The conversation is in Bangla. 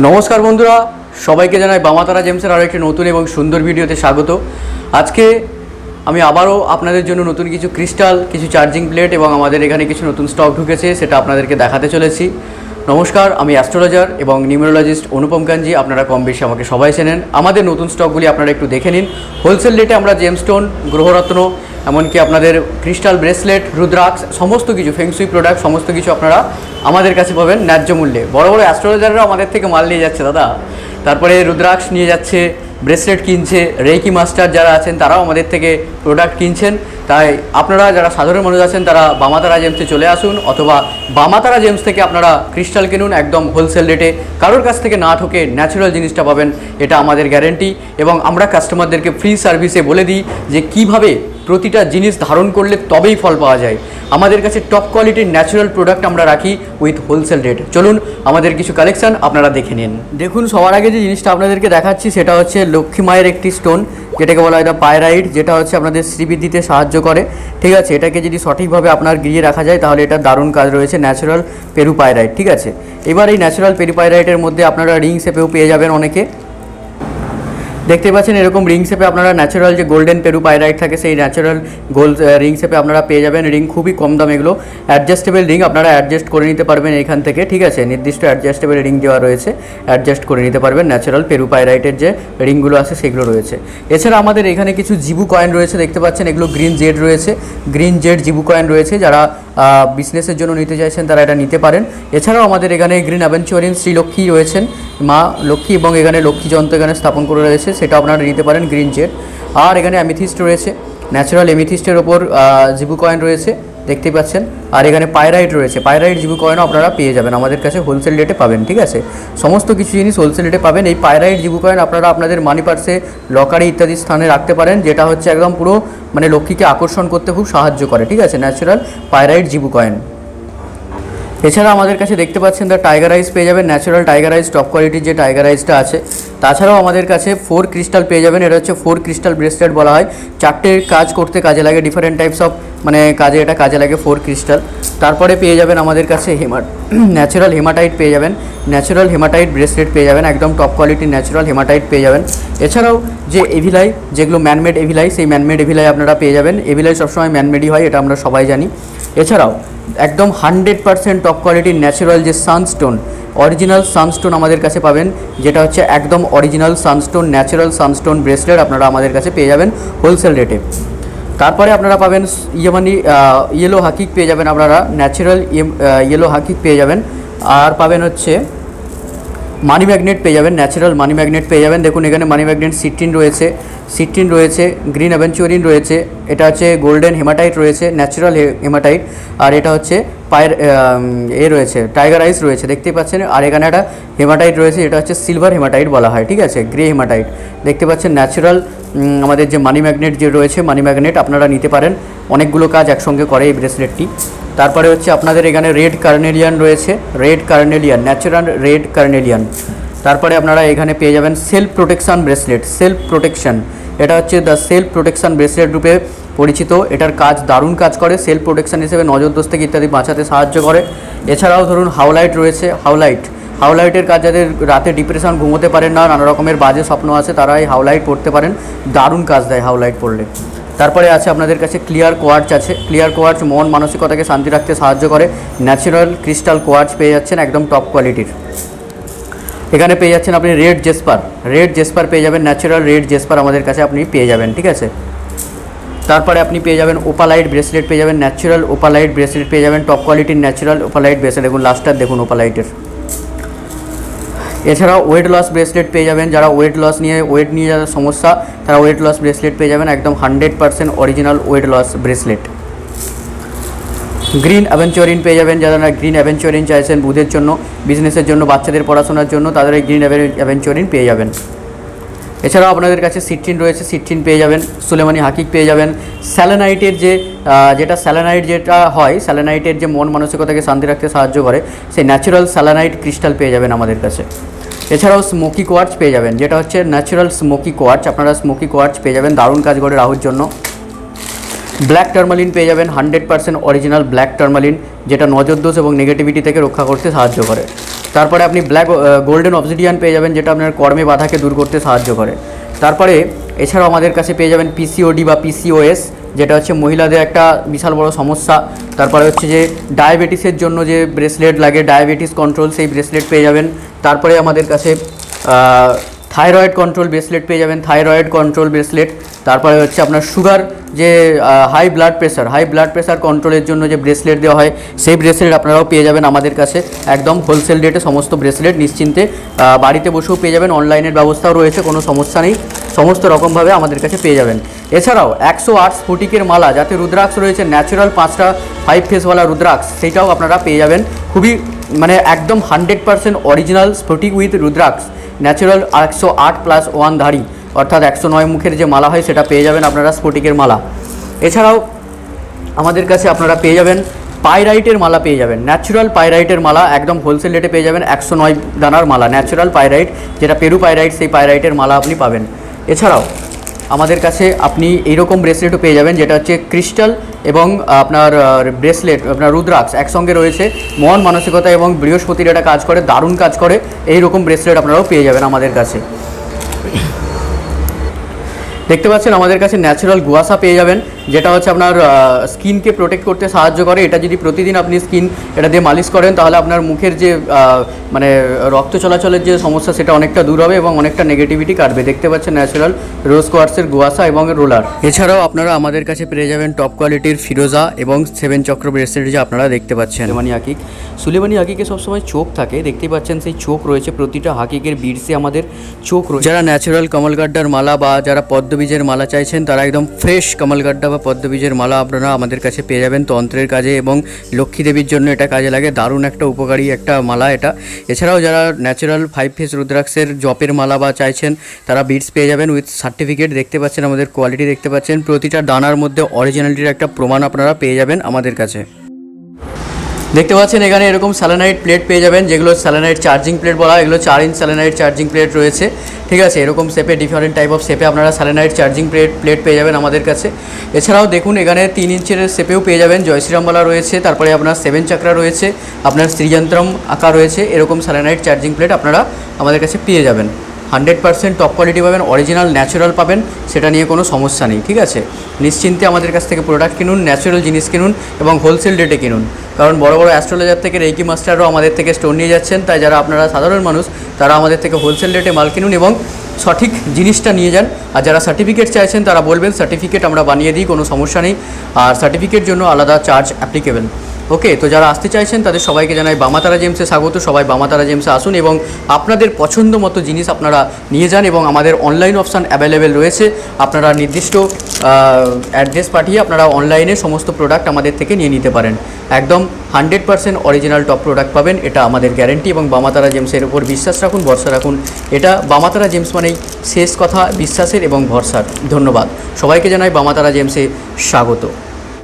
নমস্কার বন্ধুরা, সবাইকে জানাই বামাতারা জেমসের আরও একটি নতুন এবং সুন্দর ভিডিওতে স্বাগত। আজকে আমি আবারও আপনাদের জন্য নতুন কিছু ক্রিস্টাল, কিছু চার্জিং প্লেট এবং আমাদের এখানে কিছু নতুন স্টক ঢুকেছে, সেটা আপনাদেরকে দেখাতে চলেছি। নমস্কার, আমি অ্যাস্ট্রোলজার এবং নিউমেরোলজিস্ট অনুপম কাঞ্জি, আপনারা কম বেশি আমাকে সবাই চেনেন। আমাদের নতুন স্টকগুলি আপনারা একটু দেখে নিন। হোলসেল রেটে আমরা জেমস্টোন, গ্রহরত্ন এমনকি আপনাদের ক্রিস্টাল ব্রেসলেট রুদ্রাক্স সমস্ত কিছু ফেংসুই প্রোডাক্ট সমস্ত কিছু আপনারা আমাদের কাছে পাবেন ন্যায্য মূল্যে। বড় বড় অ্যাস্ট্রোলজাররাও আমাদের থেকে মাল নিয়ে যাচ্ছে দাদা। তারপরে রুদ্রাক্স নিয়ে যাচ্ছে ব্রেসলেট কিনছে রেকি মাস্টার যারা আছেন, তারাও আমাদের থেকে প্রোডাক্ট কিনছেন। তাই আপনারা যারা সাধারণ মানুষ আছেন, তারা বামাতারা জেমসে চলে আসুন, অথবা বামাতারা জেমস থেকে আপনারা ক্রিস্টাল কিনুন একদম হোলসেল রেটে কারোর কাছ থেকে না ঠকে ন্যাচারাল জিনিসটা পাবেন, এটা আমাদের গ্যারেন্টি এবং আমরা কাস্টমারদেরকে ফ্রি সার্ভিসে বলে দিই যে কীভাবে প্রতিটা জিনিস ধারণ করলে তবেই ফল পাওয়া যায়। আমাদের কাছে টপ কোয়ালিটির ন্যাচারাল প্রোডাক্ট আমরা রাখি উইথ হোলসেল রেট চলুন আমাদের কিছু কালেকশন আপনারা দেখে নিন। দেখুন, সবার আগে যে জিনিসটা আপনাদেরকে দেখাচ্ছি, সেটা হচ্ছে লক্ষ্মী মায়ের একটি স্টোন যেটাকে বলা হয় পায়রাইড যেটা হচ্ছে আপনাদের শ্রীবৃদ্ধিতে সাহায্য করে। ঠিক আছে, এটাকে যদি সঠিকভাবে আপনার গিরিয়ে রাখা যায়, তাহলে এটা দারুণ কাজ রয়েছে ন্যাচারাল পেরু পায়রাইড ঠিক আছে? এবার এই ন্যাচারাল পেরু পায়রাইডের মধ্যে আপনারা রিং শেপেও পেয়ে যাবেন অনেকে। দেখতে পাচ্ছেন এরকম রিং শেপে আপনারা ন্যাচারাল যে গোল্ডেন পেরু পাইরাইট থাকে, সেই ন্যাচারাল গোল্ড রিং শেপে আপনারা পেয়ে যাবেন। রিং খুবই কম দাম এগুলো। অ্যাডজাস্টেবল রিং আপনারা অ্যাডজাস্ট করে নিতে পারবেন এখান থেকে, ঠিক আছে? নির্দিষ্ট অ্যাডজাস্টেবল রিং দেওয়া রয়েছে। অ্যাডজাস্ট করে নিতে পারবেন ন্যাচারাল পেরু পাইরাইটের যে রিংগুলো আছে, সেগুলো রয়েছে। এছাড়া আমাদের এখানে কিছু জিবু কয়েন রয়েছে, দেখতে পাচ্ছেন? এগুলো গ্রিন জেড রয়েছে। গ্রিন জেড জিবু কয়েন রয়েছে, যারা বিজনেসের জন্য নিতে চাইছেন, তারা এটা নিতে পারেন। এছাড়াও আমাদের এখানে গ্রিন অ্যাভেঞ্চুরিন শ্রীলক্ষ্মী রয়েছেন, মা লক্ষ্মী এবং এখানে লক্ষ্মী যন্ত্র এখানে স্থাপন করে রয়েছে সেটা আপনারা নিতে পারেন গ্রিন জেট আর এখানে অ্যামিথিস্ট রয়েছে ন্যাচারাল এমিথিস্টের ওপর জিবু কয়েন রয়েছে। দেখতেই পাচ্ছেন? আর এখানে পায়রাইট রয়েছে। পায়রাইট জিবু কয়েনও আপনারা পেয়ে যাবেন। আমাদের কাছে হোলসেল রেটে পাবেন, ঠিক আছে? সমস্ত কিছু জিনিস হোলসেল রেটে পাবেন। এই পায়রাইট জিবু কয়েন আপনারা আপনাদের মানি পার্সে লকারে ইত্যাদি স্থানে রাখতে পারেন, যেটা হচ্ছে একদম পুরো মানে লক্ষ্মীকে আকর্ষণ করতে খুব সাহায্য করে, ঠিক আছে? ন্যাচারাল পায়রাইট জিবু কয়েন এছাড়া আমাদের কাছে দেখতে পাচ্ছেন দ্য টাইগার আইস পেয়ে যাবেন। ন্যাচারাল টাইগার আইস টপ কোয়ালিটির যে টাইগার আইসটা আছে তাছাড়াও আমাদের কাছে ফোর ক্রিস্টাল পেয়ে যাবেন। এটা হচ্ছে ফোর ক্রিস্টাল ব্রেসলেট বলা হয়। চারটে কাজ করতে কাজে লাগে ডিফারেন্ট টাইপস অফ মানে কাজে এটা কাজে লাগে ফোর ক্রিস্টাল তারপরে পেয়ে যাবেন আমাদের কাছে হেমাট ন্যাচারাল হেমাটাইট পেয়ে যাবেন। ন্যাচারাল হেমাটাইট ব্রেসলেট পেয়ে যাবেন। একদম টপ কোয়ালিটির ন্যাচারাল হেমাটাইট পেয়ে যাবেন। এছাড়াও যে এভিলাই যেগুলো ম্যানমেড এভিলাই সেই ম্যানমেড এভিলাই আপনারা পেয়ে যাবেন। এভিলাই সবসময় ম্যানমেডই হয়, এটা আমরা সবাই জানি। এছাড়াও একদম হান্ড্রেড পার্সেন্ট টপ কোয়ালিটির ন্যাচারাল যে সানস্টোন অরিজিনাল সানস্টোন আমাদের কাছে পাবেন, যেটা হচ্ছে একদম original sunstone, natural sunstone bracelet আপনারা আমাদের কাছে পেয়ে যাবেন হোলসেল রেটে। তারপরে আপনারা পাবেন ইয়ামানি ইয়েলো হাকিক পেয়ে যাবেন আপনারা ন্যাচারাল ইয়েলো হাকিক পেয়ে যাবেন। আর পাবেন হচ্ছে মানি ম্যাগনেট পেয়ে যাবেন, ন্যাচারাল মানি ম্যাগনেট পেয়ে যাবেন। দেখুন, এখানে মানি ম্যাগনেট সিটিন রয়েছে। সিটিন রয়েছে, গ্রিন অ্যাভেঞ্চুরিন রয়েছে, এটা হচ্ছে গোল্ডেন হেমাটাইট রয়েছে, ন্যাচারাল হেমাটাইট, আর এটা হচ্ছে পায়ের এ রয়েছে, টাইগার আইস রয়েছে, দেখতেই পাচ্ছেন। আর এখানে একটা হেমাটাইট রয়েছে, এটা হচ্ছে সিলভার হেমাটাইট বলা হয়, ঠিক আছে? গ্রে হেমাটাইট, দেখতে পাচ্ছেন, ন্যাচারাল আমাদের যে মানি ম্যাগনেট যে রয়েছে, মানি ম্যাগনেট আপনারা নিতে পারেন। অনেকগুলো কাজ একসঙ্গে করে এই ব্রেসলেটটি। তারপরে হচ্ছে আপনাদের এখানে রেড কার্নেলিয়ান রয়েছে, red carnelian natural red carnelian. তারপরে আপনারা এখানে পেয়ে যাবেন self protection bracelet self protection এটা হচ্ছে দ্য সেলফ প্রোটেকশান ব্রেসলেট রূপে পরিচিত। এটার কাজ দারুণ কাজ করে সেলফ প্রোটেকশান হিসেবে নজরদোষ থেকে ইত্যাদি বাঁচাতে সাহায্য করে। এছাড়াও ধরুন হাউলাইট রয়েছে হাউলাইট হাউলাইটের কাজ যাদের রাতে ডিপ্রেশন ঘুমোতে পারেন না, নানা রকমের বাজে স্বপ্ন আছে তারা এই হাউলাইট পড়তে পারেন। দারুণ কাজ দেয় হাউলাইট পড়লে। তারপরে আছে আপনাদের কাছে ক্লিয়ার কোয়ার্চ আছে। ক্লিয়ার কোয়ার্চ মন মানসিকতাকে শান্তি রাখতে সাহায্য করে। ন্যাচারাল ক্রিস্টাল কোয়ার্চ পেয়ে যাচ্ছেন একদম টপ কোয়ালিটির এখানে পেয়ে যাচ্ছেন আপনি রেড জেসপার রেড জেসপার পেয়ে যাবেন ন্যাচারাল রেড জেসপার আমাদের কাছে আপনি পেয়ে যাবেন, ঠিক আছে? তারপরে আপনি পেয়ে যাবেন ওপালাইট ব্রেসলেট পেয়ে যাবেন ন্যাচারাল ওপালাইট ব্রেসলেট পেয়ে যাবেন টপ কোয়ালিটির ন্যাচারাল ওপালাইট ব্রেসলেট দেখুন লাস্টার দেখুন ওপালাইটের এছাড়াও ওয়েট লস ব্রেসলেট পেয়ে যাবেন, যারা ওয়েট লস নিয়ে ওয়েট নিয়ে যারা সমস্যা, তারা ওয়েট লস ব্রেসলেট পেয়ে যাবেন, একদম hundred percent original weight loss bracelet green aventurine পেয়ে যাবেন, যারা গ্রিন অ্যাভেঞ্চরিন চাইছেন বুধের জন্য বিজনেসের জন্য, বাচ্চাদের পড়াশোনার জন্য, তাদের এই গ্রিন অ্যাভেঞ্চরিন পেয়ে যাবেন। এছাড়াও আপনাদের কাছে সিট্রিন রয়েছে সিট্রিন পেয়ে যাবেন সুলেমানি হাকিক পেয়ে যাবেন। স্যালানাইটের যে যেটা স্যালানাইট যেটা হয় স্যালানাইটের যে মন মানসিকতাকে শান্তি রাখতে সাহায্য করে, সেই ন্যাচারাল স্যালানাইট ক্রিস্টাল পেয়ে যাবেন আমাদের কাছে। এছাড়াও স্মোকি কোয়ার্চ পেয়ে যাবেন, যেটা হচ্ছে ন্যাচারাল স্মোকি কোয়ার্চ আপনারা স্মোকি কোয়ার্চ পেয়ে যাবেন, দারুণ কাজ করে রাহুর জন্য। ব্ল্যাক টার্মালিন পেয়ে যাবেন hundred percent original black tourmaline যেটা নজর দোষ এবং নেগেটিভিটি থেকে রক্ষা করতে সাহায্য করে। তারপরে আপনি ব্ল্যাক গোল্ডেন অবসিডিয়ান পেয়ে যাবেন, যেটা আপনার কর্মে বাধাকে দূর করতে সাহায্য করে। তারপরে এছাড়াও আমাদের কাছে পেয়ে যাবেন পিসিওডি বা পিসিওএস যেটা হচ্ছে মহিলাদের একটা বিশাল বড় সমস্যা। তারপরে হচ্ছে যে ডায়াবেটিসের জন্য যে ব্রেসলেট লাগে ডায়াবেটিস কন্ট্রোল সেই ব্রেসলেট পেয়ে যাবেন। তারপরে আমাদের কাছে থাইরয়েড কন্ট্রোল ব্রেসলেট পেয়ে যাবেন থাইরয়েড কন্ট্রোল ব্রেসলেট তারপরে হচ্ছে আপনার সুগার যে high blood pressure high blood pressure কন্ট্রোলের জন্য যে ব্রেসলেট দেওয়া হয়, সেই ব্রেসলেট আপনারাও পেয়ে যাবেন আমাদের কাছে। একদম হোলসেল রেটে সমস্ত ব্রেসলেট নিশ্চিন্তে। বাড়িতে বসেও পেয়ে যাবেন, অনলাইনের ব্যবস্থাও রয়েছে, কোনো সমস্যা নেই। সমস্ত রকমভাবে আমাদের কাছে পেয়ে যাবেন। এছাড়াও একশো আট স্ফটিকের মালা, যাতে রুদ্রাক্ষ রয়েছে ন্যাচারাল পাঁচটা ফাইভ ফেসওয়ালা রুদ্রাক্ষ সেইটাও আপনারা পেয়ে যাবেন। খুবই মানে একদম হান্ড্রেড পার্সেন্ট অরিজিনাল স্ফটিক উইথ রুদ্রাক্ষ, ন্যাচারাল একশো আট প্লাস ওয়ান ধারী অর্থাৎ একশো নয় মুখের যে মালা হয় সেটা পেয়ে যাবেন আপনারা স্ফটিকের মালা। এছাড়াও আমাদের কাছে আপনারা পেয়ে যাবেন পাইরাইটের মালা পেয়ে যাবেন। ন্যাচুরাল পাইরাইটের মালা একদম হোলসেল রেটে পেয়ে যাবেন একশো নয় দানার মালা। ন্যাচারাল পাইরাইট, যেটা পেরু পাইরাইট, সেই পাইরাইটের মালা আপনি পাবেন। এছাড়াও আমাদের কাছে আপনি এইরকম ব্রেসলেটও পেয়ে যাবেন, যেটা হচ্ছে ক্রিস্টাল এবং আপনার ব্রেসলেট আপনার রুদ্রাক্ষ একসঙ্গে রয়েছে। মন, মানসিকতা এবং বৃহস্পতির এটা কাজ করে, দারুণ কাজ করে এই রকম ব্রেসলেট আপনারাও পেয়ে যাবেন আমাদের কাছে। দেখতে পাচ্ছেন, আমাদের কাছে ন্যাচারাল গুয়াশা পেয়ে যাবেন। যেটা হচ্ছে আপনার স্কিনকে প্রোটেক্ট করতে সাহায্য করে। এটা যদি প্রতিদিন আপনি স্কিন এটা দিয়ে মালিশ করেন তাহলে আপনার মুখের যে মানে রক্ত চলাচলের যে সমস্যা সেটা অনেকটা দূর হবে এবং অনেকটা নেগেটিভিটি কাটবে। দেখতে পাচ্ছেন ন্যাচারাল রোজ কোয়ার্সের গুয়াসা এবং রোলার। এছাড়াও আপনারা আমাদের কাছে পেয়ে যাবেন টপ কোয়ালিটির ফিরোজা এবং সেভেন চক্র ব্রেসলেট যে আপনারা দেখতে পাচ্ছেন। সুলেমানি হাকিক সুলেমানি হাকিকে সবসময় চোখ থাকে। দেখতে পাচ্ছেন সেই চোখ রয়েছে প্রতিটা হাকিকের বিড়সে আমাদের চোখ রয়েছে। যারা ন্যাচারাল কমলগাড্ডার মালা বা যারা পদ্মবীজের মালা চাইছেন তারা একদম ফ্রেশ কমলগাড্ডা বা পদ্মবীজের মালা আপনারা আমাদের কাছে পেয়ে যাবেন তন্ত্রের কাজে এবং লক্ষ্মী দেবীর জন্য এটা কাজে লাগে। দারুণ একটা উপকারী একটা মালা এটা। এছাড়াও যারা ন্যাচারাল ফাইভ ফেস রুদ্রাক্ষের জপের মালা বা চাইছেন, তারা বিটস পেয়ে যাবেন উইথ সার্টিফিকেট দেখতে পাচ্ছেন আমাদের কোয়ালিটি দেখতে পাচ্ছেন। প্রতিটা দানার মধ্যে অরিজিনালিটির একটা প্রমাণ আপনারা পেয়ে যাবেন আমাদের কাছে। দেখতে পাচ্ছেন, এখানে এরকম স্যালানাইট প্লেট পেয়ে যাবেন, যেগুলো স্যালানাইট চার্জিং প্লেট বলা এগুলো চার ইঞ্চ স্যালানাইট চার্জিং প্লেট রয়েছে। ঠিক আছে, এরকম শেপে ডিফারেন্ট টাইপ অফ শেপে আপনারা স্যালানাইট চার্জিং প্লেট প্লেট পেয়ে যাবেন আমাদের কাছে। এছাড়াও দেখুন, এখানে তিন ইঞ্চের শেপেও পেয়ে যাবেন। জয়শ্রীরামবালা রয়েছে, তারপরে আপনার সেভেন চাকরা রয়েছে, আপনার শ্রীযন্ত্রম আঁকা রয়েছে। এরকম স্যালানাইট চার্জিং প্লেট আপনারা আমাদের কাছে পেয়ে যাবেন। হান্ড্রেড পার্সেন্ট টপ কোয়ালিটি পাবেন অরিজিনাল ন্যাচারাল পাবেন, সেটা নিয়ে কোনো সমস্যা নেই, ঠিক আছে? নিশ্চিন্তে আমাদের কাছ থেকে প্রোডাক্ট কিনুন ন্যাচারাল জিনিস কিনুন এবং হোলসেল রেটে কিনুন। কারণ বড় বড় অ্যাস্ট্রোলজার থেকে রেকি মাস্টারও আমাদের থেকে স্টোর নিয়ে যাচ্ছেন, তাই যারা আপনারা সাধারণ মানুষ, তারা আমাদের থেকে হোলসেল রেটে মাল কিনুন এবং সঠিক জিনিসটা নিয়ে যান। আর যারা সার্টিফিকেট চাইছেন, তারা বলবেন সার্টিফিকেট আমরা বানিয়ে দিই, কোনো সমস্যা নেই। আর সার্টিফিকেট জন্য আলাদা চার্জ অ্যাপ্লিকেবল ওকে, তো যারা আসতে চাইছেন, তাদের সবাইকে জানাই বামাতারা জেমসে স্বাগত। সবাই বামাতারা জেমসে আসুন এবং আপনাদের পছন্দ মতো জিনিস আপনারা নিয়ে যান এবং আমাদের অনলাইন অপশান অ্যাভেলেবেল রয়েছে। আপনারা নির্দিষ্ট অ্যাড্রেস পাঠিয়ে আপনারা অনলাইনে সমস্ত প্রোডাক্ট আমাদের থেকে নিয়ে নিতে পারেন। একদম hundred percent original top product পাবেন, এটা আমাদের গ্যারেন্টি এবং বামাতারা জেমসের উপর বিশ্বাস রাখুন, ভরসা রাখুন। এটা বামাতারা জেমস মানেই শেষ কথা, বিশ্বাসের এবং ভরসার। ধন্যবাদ। সবাইকে জানাই বামাতারা জেমসে স্বাগত।